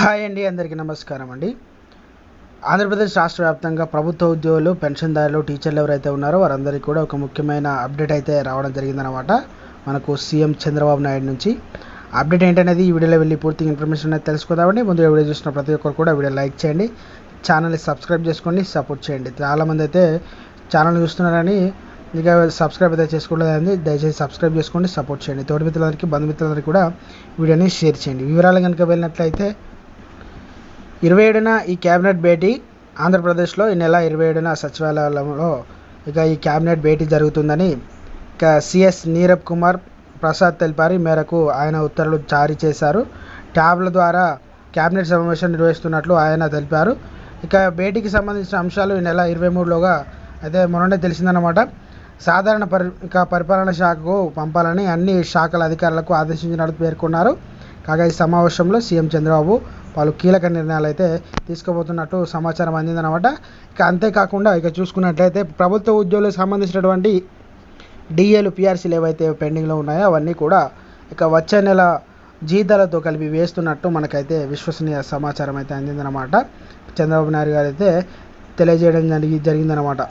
Hi అండి అందరికీ నమస్కారం అండి. ఆంధ్రప్రదేశ్ రాష్ట్ర వ్యాప్తంగా ప్రభుత్వ ఉద్యోగులు పెన్షన్దారులు టీచర్లు ఎవరైతే ఉన్నారో వారందరికీ కూడా ఒక ముఖ్యమైన అప్డేట్ అయితే రావడం జరిగిందనమాట మనకు సీఎం చంద్రబాబు నాయుడు నుంచి. అప్డేట్ ఏంటనేది ఈ వీడియోలో వెళ్ళి పూర్తి ఇన్ఫర్మేషన్ అనేది తెలుసుకుందామండి. ముందు వీడియో చూసిన ప్రతి ఒక్కరు కూడా వీడియో లైక్ చేయండి. ఛానల్ని సబ్స్క్రైబ్ చేసుకోండి సపోర్ట్ చేయండి. చాలామంది అయితే ఛానల్ చూస్తున్నారని ఇంకా సబ్స్క్రైబ్ అయితే చేసుకోలేదండి. దయచేసి సబ్స్క్రైబ్ చేసుకోండి సపోర్ట్ చేయండి. తోటి మిత్రులందరికీ బంధుమిత్రులందరికీ కూడా వీడియోని షేర్ చేయండి. వివరాలు కనుక వెళ్ళినట్లయితే ఇరవై ఏడున ఈ క్యాబినెట్ భేటీ ఆంధ్రప్రదేశ్లో ఈ నెల ఇరవై ఏడున సచివాలయంలో ఇక ఈ క్యాబినెట్ భేటీ జరుగుతుందని ఇక సిఎస్ నీరబ్ కుమార్ ప్రసాద్ తెలిపారు. ఈ మేరకు ఆయన ఉత్తర్వులు జారీ చేశారు. ట్యాబ్ల ద్వారా క్యాబినెట్ సమావేశం నిర్వహిస్తున్నట్లు ఆయన తెలిపారు. ఇక భేటీకి సంబంధించిన అంశాలు ఈ నెల ఇరవై మూడులోగా అయితే మొన్ననే తెలిసిందనమాట సాధారణ పరి ఇక పరిపాలన శాఖకు పంపాలని అన్ని శాఖల అధికారులకు ఆదేశించినట్టు పేర్కొన్నారు. కాగా ఈ సమావేశంలో సీఎం చంద్రబాబు పలు కీలక నిర్ణయాలు అయితే తీసుకోబోతున్నట్టు సమాచారం అందిందనమాట ఇక అంతేకాకుండా ఇక చూసుకున్నట్లయితే ప్రభుత్వ ఉద్యోగులకు సంబంధించినటువంటి డిఏలు పిఆర్సీలు ఏవైతే పెండింగ్లో ఉన్నాయో అవన్నీ కూడా ఇక వచ్చే నెల జీతాలతో కలిపి వేస్తున్నట్టు మనకైతే విశ్వసనీయ సమాచారం అయితే అందిందనమాట చంద్రబాబు నాయుడు గారు అయితే తెలియజేయడం జరిగి జరిగిందనమాట